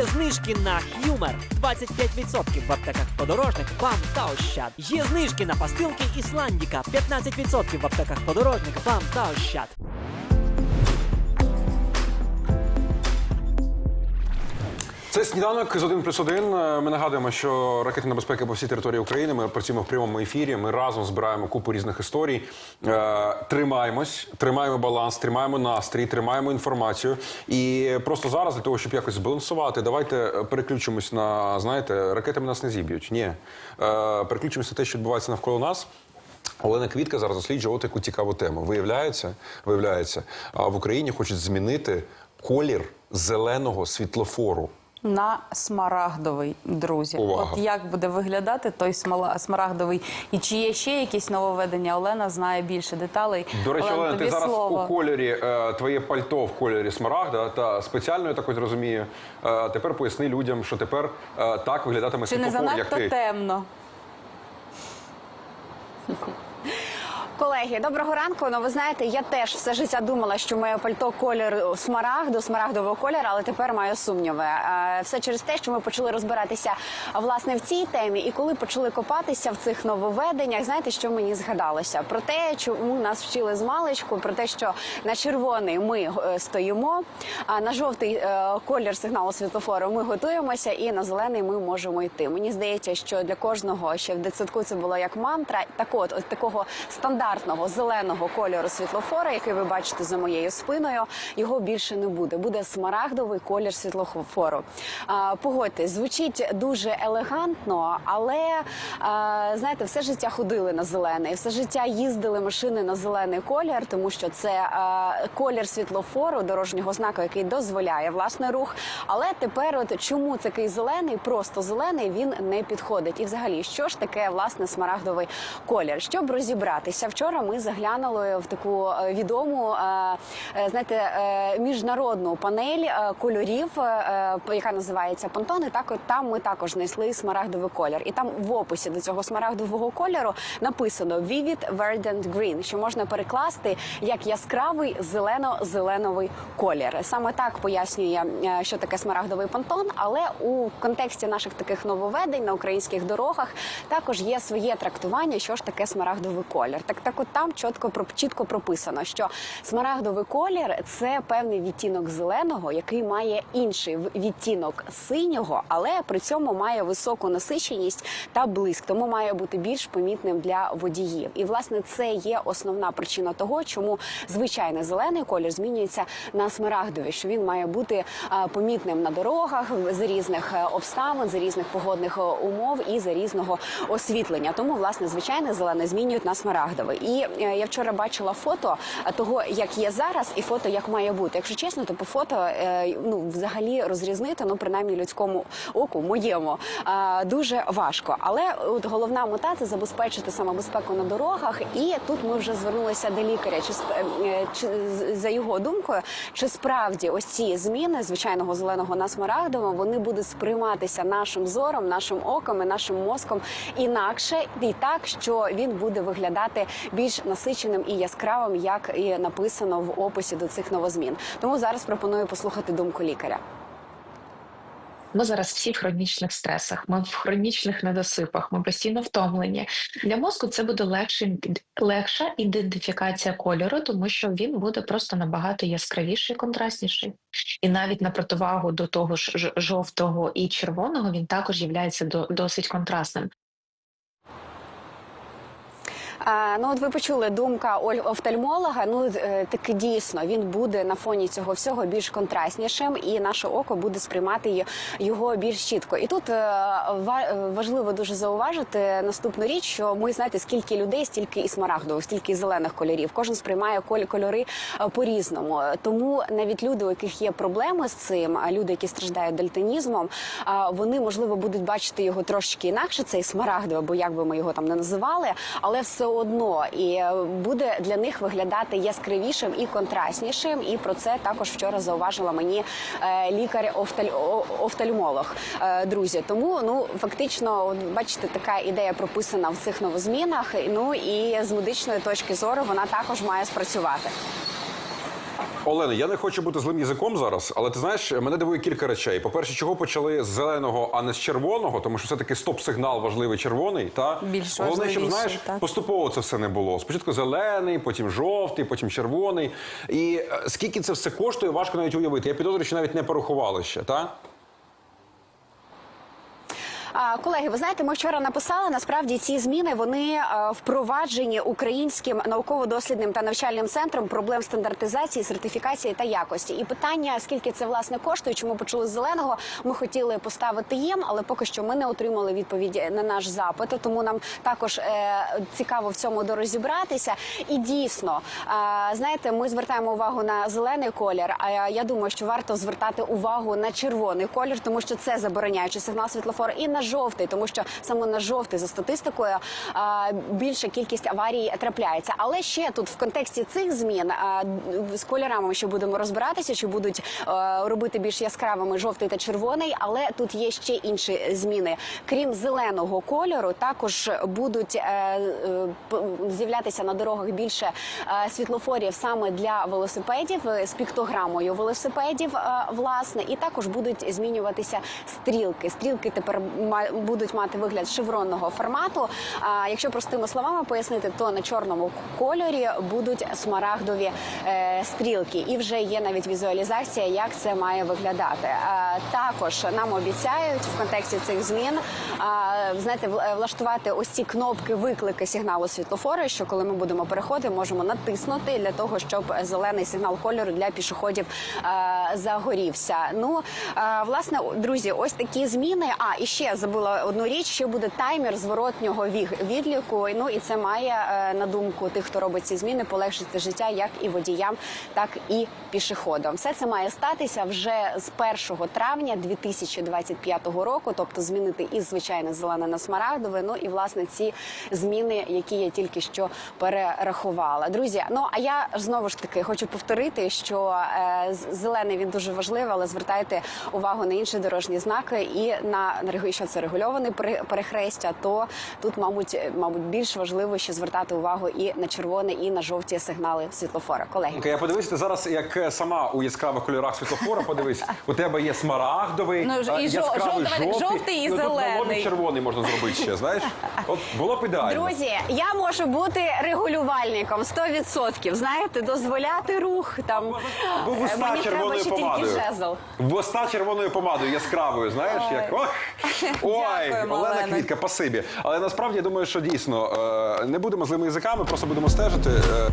Є знижки на Х'юмер 25% в аптеках подорожник, БАМ та Ощад. Є знижки на пастилки Ісландіка 15% в аптеках подорожник, БАМ та Ощад. Це сніданок з 1 плюс 1. Ми нагадуємо, що ракетна безпека по всій території України. Ми працюємо в прямому ефірі. Ми разом збираємо купу різних історій. Е, Тримаємось, тримаємо баланс, тримаємо настрій, тримаємо інформацію. І просто зараз для того, щоб якось збалансувати, давайте е, переключимось на знаєте, ракетами нас не зіб'ють. Ні, Е, переключимося на те, що відбувається навколо нас. Олена Квітка зараз досліджує от таку цікаву тему. Виявляється, виявляється, в Україні хочуть змінити колір зеленого світлофору. На смарагдовий, друзі. Увага. От як буде виглядати той смарагдовий, і чи є ще якісь нововведення? Олена знає більше деталей. До речі, Олена, ти зараз слово. у кольорі е, твоє пальто в кольорі смарагда та спеціально я так от розумію. Е, тепер поясни людям, що тепер е, так виглядатиме Чи не занадто темно? Колеги, доброго ранку. Ну, ви знаєте, я теж все життя думала, що моє пальто колір смарагду, смарагдового кольору, але тепер маю сумніви. Е, Все через те, що ми почали розбиратися власне в цій темі, і коли почали копатися в цих нововведеннях, знаєте, що мені згадалося? Про те, чому нас вчили з маличку, про те, що на червоний ми е, стоїмо, а на жовтий е, колір сигналу світлофору ми готуємося, і на зелений ми можемо йти. Мені здається, що для кожного ще в дитсадку це було як мантра. Так от, от такого стандартного зеленого кольору світлофора, який ви бачите за моєю спиною, його більше не буде. Буде смарагдовий колір світлофору. А, погодьтесь, звучить дуже елегантно, але а, знаєте, все життя ходили на зелений, все життя їздили машини на зелений колір, тому що це а, колір світлофору дорожнього знаку, який дозволяє власний рух. Але тепер, от чому такий зелений, просто зелений, він не підходить. І взагалі, що ж таке власне смарагдовий колір? Щоб розібратися, вчора ми заглянули в таку е, відому, е, е, знаєте, міжнародну панель кольорів, яка називається Пантони. Так, от там ми також знайшли смарагдовий колір, і там в описі до цього смарагдового кольору написано Vivid Verdant Green, що можна перекласти як яскравий зелено-зеленовий колір. Саме так пояснює, що таке смарагдовий пантон, але у контексті наших таких нововведень на українських дорогах також є своє трактування, що ж таке смарагдовий колір. Так, так от там чітко чітко прописано, що смарагдовий колір це певний відтінок зеленого, який має інший відтінок синього, але при цьому має високу насиченість та блиск, тому має бути більш помітним для водіїв. І власне це є основна причина того, чому звичайний зелений колір змінюється на смарагдовий, що він має бути помітним на дорогах за різних е, обставин, за різних погодних е, умов і за різного освітлення. Тому власне звичайний зелений змінюють на смарагдовий. І е, я вчора бачила фото е, того, як є зараз, і фото як має бути. Якщо чесно, то по фото е, ну взагалі розрізнити, ну принаймні людському оку, моєму дуже важко. Але от головна мета це забезпечити самобезпеку на дорогах. І тут ми вже звернулися до лікаря. Чи чи за його думкою, чи справді ось ці зміни звичайного зеленого на смарагдового, вони будуть сприйматися нашим зором, нашим оком і нашим мозком інакше, і так, що він буде виглядати більш насиченим і яскравим, як і написано в описі до цих новозмін. Тому зараз пропоную послухати думку лікаря. Ми зараз всі в хронічних стресах, ми в хронічних недосипах, ми постійно втомлені. Для мозку це буде легше, легша ідентифікація кольору, тому що він буде просто набагато яскравіший, контрастніший. І навіть на противагу до того ж жовтого і червоного він також є досить контрастним. Ну, от ви почули думка офтальмолога. Ну е, таки дійсно він буде на фоні цього всього більш контрастнішим, і наше око буде сприймати його більш чітко. І тут е, е, важливо дуже зауважити наступну річ, що ми знаєте, скільки людей, стільки і смарагдових, стільки і зелених кольорів. Кожен сприймає коль- кольори е, по-різному. Тому навіть люди, у яких є проблеми з цим, люди, які страждають дальтонізмом, вони можливо будуть бачити його трошки інакше. Цей смарагдовий, або як би ми його там не називали, але все одно і е, буде для них виглядати яскравішим і контрастнішим. І про це також вчора зауважила мені е, лікар-офтальмолог. Друзі, тому ну фактично, бачите, така ідея прописана в цих новозмінах. Ну і з медичної точки зору вона також має спрацювати. Олена, я не хочу бути злим язиком зараз, але ти знаєш, мене дивує кілька речей. По-перше, чого почали з зеленого, а не з червоного, тому що все-таки стоп-сигнал важливий червоний. Та Більш головне, щоб знаєш, так. поступово це все не було. Спочатку зелений, потім жовтий, потім червоний. І е, скільки це все коштує, важко навіть уявити. Я підозрюю, що навіть не порахували ще, та? Колеги, ви знаєте, ми вчора написали. Насправді ці зміни вони е, впроваджені українським науково-дослідним та навчальним центром проблем стандартизації, сертифікації та якості. І питання, скільки це власне коштує, чому почали з зеленого, ми хотіли поставити їм, але поки що ми не отримали відповіді на наш запит. Тому нам також е, цікаво в цьому дорозібратися. І дійсно, е, знаєте, ми звертаємо увагу на зелений колір. А я- думаю, що варто звертати увагу на червоний колір, тому що це забороняючий сигнал світлофору, і на жовтий, тому що саме на жовтий за статистикою е, більша кількість аварій трапляється. Але ще тут в контексті цих змін е, з кольорами ми ще будемо розбиратися, чи будуть е, робити більш яскравими жовтий та червоний. Але тут є ще інші зміни. Крім зеленого кольору, також будуть е, е, п- з'являтися на дорогах більше е, світлофорів саме для велосипедів е, з піктограмою велосипедів, е, власне, і також будуть змінюватися стрілки. Стрілки тепер будуть мати вигляд шевронного формату. А якщо простими словами пояснити, то на чорному кольорі будуть смарагдові е, стрілки, і вже є навіть візуалізація, як це має виглядати. Також нам обіцяють в контексті цих змін знаєте, е, влаштувати ось ці кнопки виклики сигналу світлофору, що коли ми будемо переходити, можемо натиснути для того, щоб зелений сигнал кольору для пішоходів загорівся. Ну власне, друзі, ось такі зміни. А і ще забула одну річ: що буде таймер зворотнього відліку. Ну і це має е, на думку тих, хто робить ці зміни, полегшити життя як і водіям, так і пішоходам. Все це має статися вже з 1 травня 2025 року, тобто змінити із звичайне зелене на смарагдове. Ну і власне ці зміни, які я тільки що перерахувала. Друзі, ну а я знову ж таки хочу повторити, що е, зелений він дуже важливий, але звертайте увагу на інші дорожні знаки і на що це регульоване пере- перехрестя. То тут, мабуть, мабуть, більш важливо ще звертати увагу і на червоне, і на жовті сигнали світлофора. Колеги. Окей, я подивися, ти зараз як е, сама у яскравих кольорах світлофора, подивись, у тебе є смарагдовий, Ну, і яскравий жовтий, жовтий, жовтий і ну, тут зелений. червоний можна зробити ще, знаєш? От було б ідеально. Друзі, я можу бути регулювальником 100%. Знаєте, дозволяти рух там. Або Е, вуста Мені червоною помадою. тільки жезл. Вуста червоною помадою, яскравою, знаєш, як ох! Ой, Дякуємо, Олена Олена. Квітка, пасибі. Але насправді я думаю, що дійсно е, не будемо злими язиками, просто будемо стежити. е,